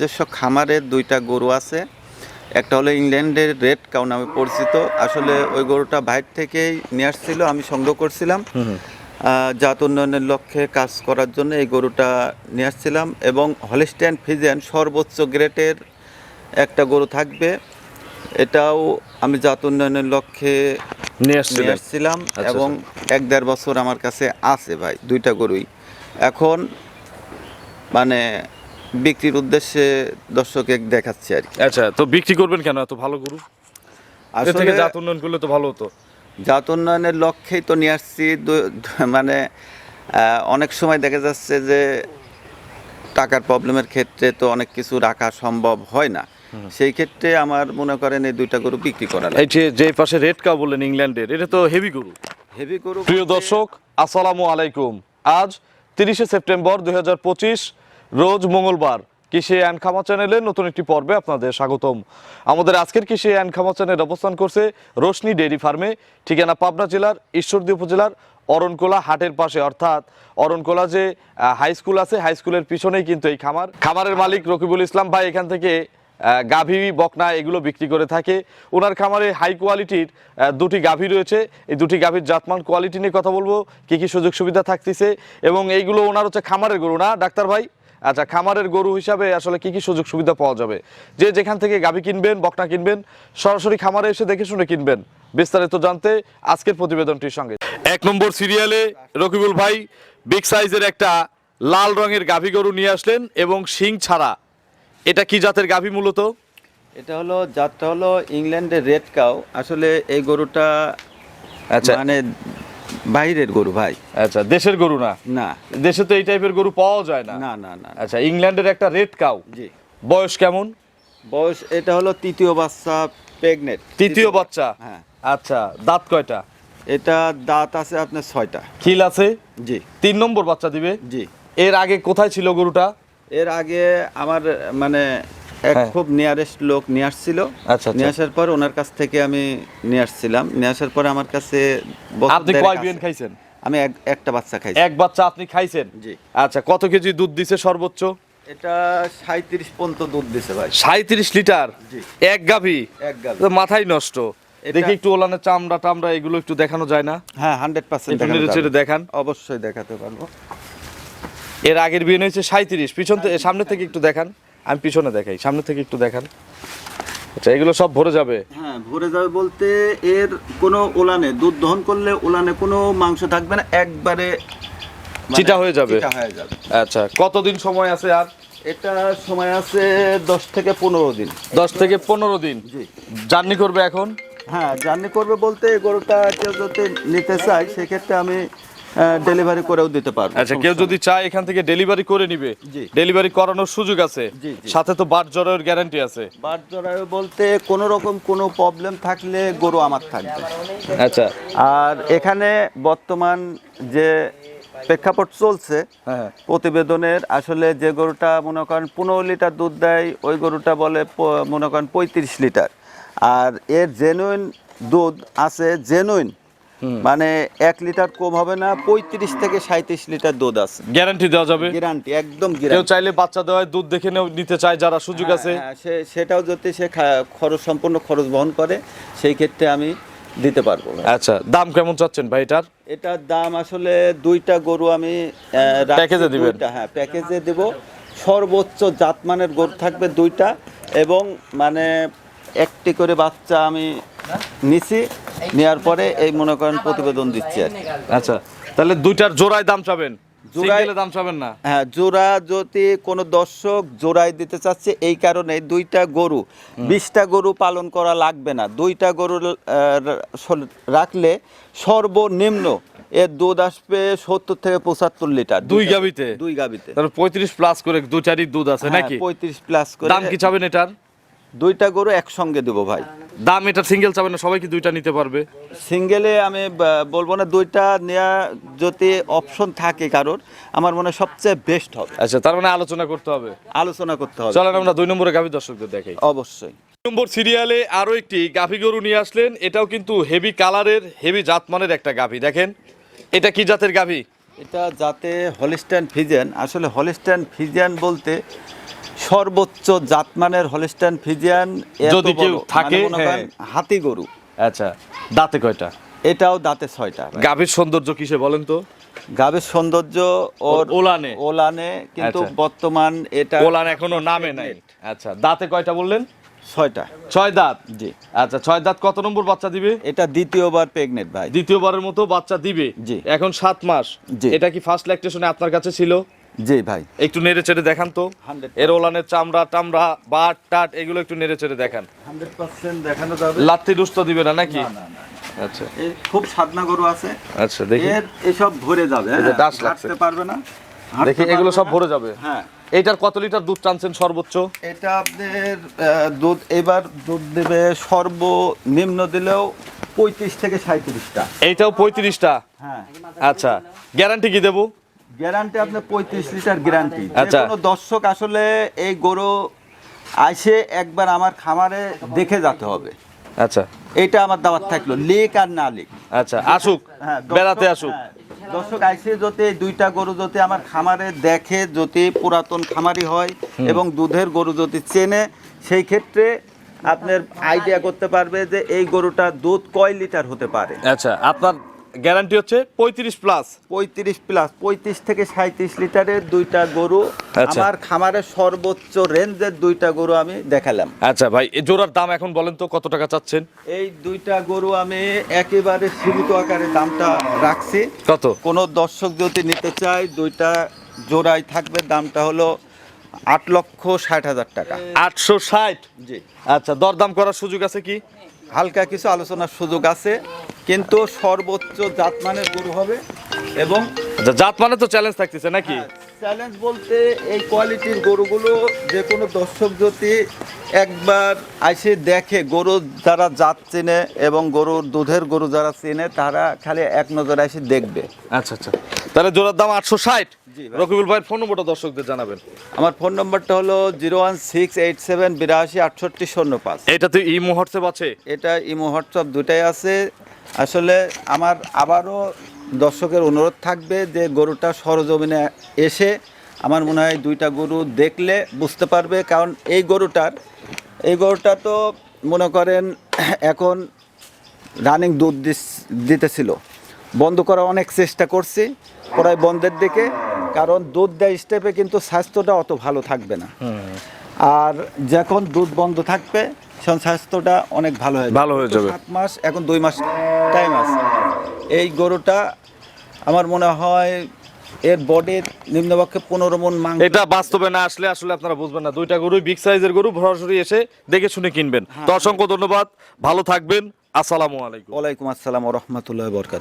নিজস্ব খামারের দুইটা গরু আছে। একটা হলো ইংল্যান্ডের রেড কাউ নামে পরিচিত। আসলে ওই গরুটা বাইর থেকেই নিয়ে আসছিল আমি সংগ্রহ করছিলাম। জাত উন্নয়নের লক্ষ্যে কাজ করার জন্য এই গরুটা নিয়ে আসছিলাম এবং হলিস্টিয়ান ফিজেন সর্বোচ্চ গ্রেটের একটা গরু থাকবে। এটাও আমি জাত উন্নয়নের লক্ষ্যে নিয়ে আসছিলাম আচ্ছা, এবং এক দেড় বছর আমার কাছে আছে ভাই দুইটা গরুই। এখন মানে বিক্রির উদ্দেশ্যে দর্শকে দেখাচ্ছি আর কি। আচ্ছা তো বিক্রি করবেন কেন এত ভালো গরু? এর থেকে আসলে জাত উন্নয়ন করলে তো ভালো হতো। জাত উন্নয়নের লক্ষ্যেই তো নিয়ে আসছি। মানে অনেক সময় দেখা যাচ্ছে যে টাকার প্রবলেমের ক্ষেত্রে তো অনেক কিছু রাখা সম্ভব হয় না। সেই ক্ষেত্রে আমার মনে করেন এই দুইটা গরু বিক্রি করা এই যে যে পাশে রেড কাউ বললেন ইংল্যান্ডের এটা তো হেভি গরু। হেভি গরু প্রিয় দর্শক আসসালামু আলাইকুম। আজ তিরিশে সেপ্টেম্বর দুই হাজার পঁচিশ রোজ মঙ্গলবার কৃষি অ্যান্ড খামা চ্যানেলের নতুন একটি পর্বে আপনাদের স্বাগতম। আমাদের আজকের কৃষি অ্যান্ড খামা চ্যানেল অবস্থান করছে রোশনি ডেইরি ফার্মে, ঠিকানা পাবনা জেলার, ঈশ্বরদী উপজেলার, অরণকোলা হাটের পাশে। অর্থাৎ অরণকোলা যে হাই স্কুল আছে হাই স্কুলের পিছনেই কিন্তু এই খামার। খামারের মালিক রকিবুল ইসলাম ভাই এখান থেকে গাভী, বকনা এগুলো বিক্রি করে থাকে। ওনার খামারে হাই কোয়ালিটির দুটি গাভী রয়েছে। এই দুটি গাভীর জাতমান কোয়ালিটি নিয়ে কথা বলব। কি কি সুযোগ সুবিধা থাকতেছে? এবং এইগুলো ওনার হচ্ছে খামারের গরু না, ডাক্তার ভাই? আচ্ছা খামারের গরু হিসাবে আসলে কি কি সুযোগ সুবিধা পাওয়া যাবে? যে যেখান থেকে গাভী কিনবেন বকনা কিনবেন সরাসরি খামারে এসে দেখে শুনে কিনবেন। বিস্তারিত জানতে আজকের প্রতিবেদনটির সঙ্গে। এক নম্বর সিরিয়ালে রকিবুল ভাই বিগ সাইজের একটা লাল রঙের গাভী গরু নিয়ে আসলেন এবং শিং ছাড়া। এটা কি জাতের গাভী মূলত? এটা হলো জাতটা হলো ইংল্যান্ডের রেড কাউ। আসলে এই গরুটা আচ্ছা। মানে বাইরের গরু ভাই। আচ্ছা দেশের গরু না? না। দেশে তো এই টাইপের গরু পাওয়া যায় না। না না না আচ্ছা ইংল্যান্ডের একটা রেড কাউ। জি। বয়স কেমন? বয়স এটা হলো তৃতীয় বাচ্চা প্রেগনেন্ট। তৃতীয় বাচ্চা? হ্যাঁ। আচ্ছা দাঁত কয়টা? এটা দাঁত আছে আপনার ছয়টা। খিল আছে? জি। তিন নম্বর বাচ্চা দিবে? জি। এর আগে কোথায় ছিল গরুটা? এর আগে আমার মানে এক হ্যাঁ। খুব নিয়ারেস্ট লোক নিয়ে আসছিল। আচ্ছা, নিয়ে আচ্ছা। আসার পর ওনার কাছ থেকে আমি নিয়ে আসছিলাম। নিয়ে আসার পর আমার কাছে আপনি কয়। বিয়েন খাইছেন? আমি এক- একটা বাচ্চা খাইছি। এক বাচ্চা আপনি খাইছেন? জি। আচ্ছা কত কেজি দুধ দিছে সর্বোচ্চ? এটা সাঁত্রিশ পর্যন্ত দুধ দিছে ভাই। সাঁত্রিশ লিটার? জি। এক গাভী? এক গাভী। তো মাথায় নষ্ট। দেখি একটু ওলানের চামড়া টামড়া এগুলো একটু দেখানো যায় না? হ্যাঁ হান্ড্রেড পার্সেন্ট দেখান অবশ্যই দেখাতে পারব। এর আগের বিয়ে হয়েছে সাঁত্রিশ পিছন থেকে সামনে থেকে একটু দেখান। আমি পিছনে দেখাই সামনে থেকে একটু দেখান। আচ্ছা এগুলো সব ভরে যাবে? হ্যাঁ ভরে যাবে বলতে এর কোনো ওলানে দুধ দহন করলে ওলানে কোনো মাংস থাকবে না একবারে মানে চিটা হয়ে যাবে। হয়ে আচ্ছা কতদিন সময় আছে আর? এটা সময় আছে দশ থেকে পনেরো দিন। দশ থেকে পনেরো দিন? জার্নি করবে এখন? হ্যাঁ জার্নি করবে বলতে গরুটা কেউ যদি নিতে চায় সেক্ষেত্রে আমি ডেলিভারি করেও দিতে পারব আচ্ছা কেউ যদি চায় এখান থেকে ডেলিভারি করে নিবে। ডেলিভারি করানোর সুযোগ আছে। সাথে তো বাট জ্বরের গ্যারান্টি আছে। বাট জরায়ু বলতে কোনো রকম কোনো প্রবলেম থাকলে গরু আমার থাকবে। আচ্ছা। আর এখানে বর্তমান যে প্রেক্ষাপট চলছে হ্যাঁ প্রতিবেদনের আসলে যে গরুটা মনে করেন পনেরো লিটার দুধ দেয় ওই গরুটা বলে মনে করেন পঁয়ত্রিশ লিটার। আর এর জেনুইন দুধ আছে জেনুইন মানে এক লিটার কম হবে না পঁয়ত্রিশ থেকে সাঁত্রিশ লিটার দুধ আছে। গ্যারান্টি দেওয়া যাবে? গ্যারান্টি একদম কেউ চাইলে বাচ্চা দেওয়ায় দুধ দেখে নিতে চায় যারা সুযোগ আছে। হ্যাঁ, সেটাও যদি সে খরচ সম্পূর্ণ খরচ বহন করে সেই ক্ষেত্রে আমি দিতে পারব। আচ্ছা দাম কেমন চাচ্ছেন ভাই এটার? এটার দাম আসলে দুইটা গরু আমি প্যাকেজে দিবেন? হ্যাঁ প্যাকেজে দেব। সর্বোচ্চ জাতমানের গরু থাকবে দুইটা এবং মানে একটি করে বাচ্চা আমি নিছি। নেওয়ার পরে এই মনে করেন প্রতিবেদন দিচ্ছি আর আচ্ছা তাহলে দুইটার জোড়ায় দাম চাবেন। জোড়ায়- জোড়ায় দাম চাবেন না? হ্যাঁ জোড়া যদি কোনো দর্শক জোড়ায় দিতে চাচ্ছে এই কারণে দুইটা গরু বিশটা গরু পালন করা লাগবে না। দুইটা গরু রাখলে সর্বনিম্ন এর দুধ আসবে সত্তর থেকে পঁচাত্তর লিটার। দুই গাভীতে? দুই গাবিতে। পঁয়ত্রিশ প্লাস করে দুইটারই দুধ আছে নাকি? পঁয়ত্রিশ প্লাস করে দাম কি চাবেন এটার? দুইটা গরু একসঙ্গে দেবো ভাই। দাম এটা সিঙ্গেল চাবেন না সবাই কি দুইটা নিতে পারবে? সিঙ্গেলে আমি বলব না দুইটা নেওয়া যদি অপশন থাকে কারোর আমার মনে হয় সবচেয়ে বেস্ট হবে। আচ্ছা তার মানে আলোচনা করতে হবে। আলোচনা করতে হবে। চলেন আমরা দুই নম্বরে গাভী দর্শকদের দেখাই। অবশ্যই। নম্বর সিরিয়ালে আরও একটি গাভী গরু নিয়ে আসলেন এটাও কিন্তু হেভি কালারের হেভি জাতমানের একটা গাভী। দেখেন এটা কি জাতের গাভী? এটা যাতে হলিস্টান ফিজিয়ান আসলে হলিস্টান ফিজিয়ান বলতে সর্বোচ্চ জাতমানের হলিস্টান ফিজিয়ান যদি কেউ থাকে, মানে হ্যাঁ। হাতি গরু। আচ্ছা দাঁতে কয়টা? এটাও দাঁতে ছয়টা। গাভীর সৌন্দর্য কিসে বলেন তো? গাবের সৌন্দর্য ওর ওলানে। ওলানে কিন্তু আচ্ছা। বর্তমান এটা ওলান এখনও নামে নাই। আচ্ছা দাঁতে কয়টা বললেন? ছয়টা। ছয় দাঁত? জি। আচ্ছা ছয় দাঁত কত নম্বর বাচ্চা দিবে? এটা দ্বিতীয়বার প্রেগনেন্ট ভাই। দ্বিতীয়বারের মতো বাচ্চা দিবে? জি। এখন সাত মাস। জি। এটা কি ফার্স্ট ল্যাকটেশনে আপনার কাছে ছিল? জি ভাই। একটু নেড়ে চেড়ে দেখান তো। 100% এর ওলানের চামড়া টামড়া বাট টাট এগুলো একটু নেড়ে চেড়ে দেখান। হান্ড্রেড পার্সেন্ট দেখানো যাবে। লাত্তি দুষ্ট দিবে না নাকি? না, না, আচ্ছা। খুব সাধনা গরু আছে। আচ্ছা দেখি। এসব ভরে যাবে হ্যাঁ, ডাস লাগছে। পারবে না। দেখি এগুলো সব ভরে যাবে। হ্যাঁ। এইটার কত লিটার দুধ টানছেন সর্বোচ্চ? এটা আপনার দুধ এবার দুধ দেবে সর্বনিম্ন দিলেও পঁয়ত্রিশ থেকে সাঁত্রিশটা এইটাও পঁয়ত্রিশটা? হ্যাঁ। আচ্ছা। গ্যারান্টি কি দেবো? গ্যারান্টি আপনার পঁয়ত্রিশ লিটার গ্যারান্টি। আচ্ছা। দর্শক আসলে এই গরু আসে একবার আমার খামারে দেখে যেতে হবে। আচ্ছা। এটা আমার দাওয়াত থাকল লিক আর না লিক। আচ্ছা আসুক হ্যাঁ, বেড়াতে আসুক। হ্যাঁ, দর্শক আইসে যদি দুইটা গরু যদি আমার খামারে দেখে যদি পুরাতন খামারি হয় এবং দুধের গরু যদি চেনে সেই ক্ষেত্রে আপনার আইডিয়া করতে পারবে যে এই গরুটা দুধ কয় লিটার হতে পারে। আচ্ছা আপনার গ্যারান্টি হচ্ছে পঁয়ত্রিশ প্লাস পঁয়ত্রিশ প্লাস পঁয়ত্রিশ থেকে সাঁত্রিশ লিটারের দুইটা গরু। আচ্ছা। আমার খামারের সর্বোচ্চ রেঞ্জের দুইটা গরু আমি দেখালাম। আচ্ছা ভাই এই জোড়ার দাম এখন বলেন তো কত টাকা চাচ্ছেন? এই দুইটা গরু আমি একেবারে সীমিত আকারে দামটা রাখছি। কত? কোনো দর্শক যদি নিতে চায় দুইটা জোড়াই থাকবে দামটা হলো আট লক্ষ ষাট হাজার টাকা। আটশো ষাট? জি। আচ্ছা দরদাম করার সুযোগ আছে কি? হালকা কিছু আলোচনার সুযোগ আছে কিন্তু সর্বোচ্চ জাতমানের গরু হবে এবং আচ্ছা জাত মানে তো চ্যালেঞ্জ থাকতেছে নাকি? চ্যালেঞ্জ বলতে এই কোয়ালিটির গরুগুলো যে কোনো দর্শক যদি একবার এসে দেখে গরু যারা জাত চেনে এবং গরুর দুধের গরু যারা চেনে তারা খালি এক নজরে এসে দেখবে। আচ্ছা আচ্ছা। তাহলে জোড়ার দাম আটশো ষাট। রকিবুল ভাইয়ের ফোন নম্বরটা দর্শকদের জানাবেন। আমার ফোন নম্বরটা হলো zero one six eight seven বিরাশি আটষট্টি শূন্য পাঁচ। এটা তো ই মুহূর্তে আছে। এটা ইমো হোয়াটসঅ্যাপ দুটাই আছে। আসলে আমার আবারও দর্শকের অনুরোধ থাকবে যে গরুটা সরজমিনে এসে আমার মনে হয় দুইটা গরু দেখলে বুঝতে পারবে কারণ এই গরুটার এই গরুটা তো মনে করেন এখন রানিং দুধ দিতেছিল। বন্ধ করা অনেক চেষ্টা করছি প্রায় বন্ধের দিকে কারণ দুধ দেয় স্টেপে কিন্তু স্বাস্থ্যটা অত ভালো থাকবে না। আর যখন দুধ বন্ধ থাকবে তখন স্বাস্থ্যটা অনেক ভালো হয়ে ভালো হয়ে যাবে। সাত মাস এখন দুই মাস টাইম আছে। এই গরুটা আমার মনে হয় এর বডির নিম্নপক্ষে পনেরো মন মাংস। এটা বাস্তবে না আসলে আসলে আপনারা বুঝবেন না। দুইটা গরু বিগ সাইজের গরু সরাসরি এসে দেখে শুনে কিনবেন। তো অসংখ্য ধন্যবাদ। ভালো থাকবেন। আসসালামু আলাইকুম। ওয়ালাইকুম আসসালাম রহমতুল্লাহ বরকাত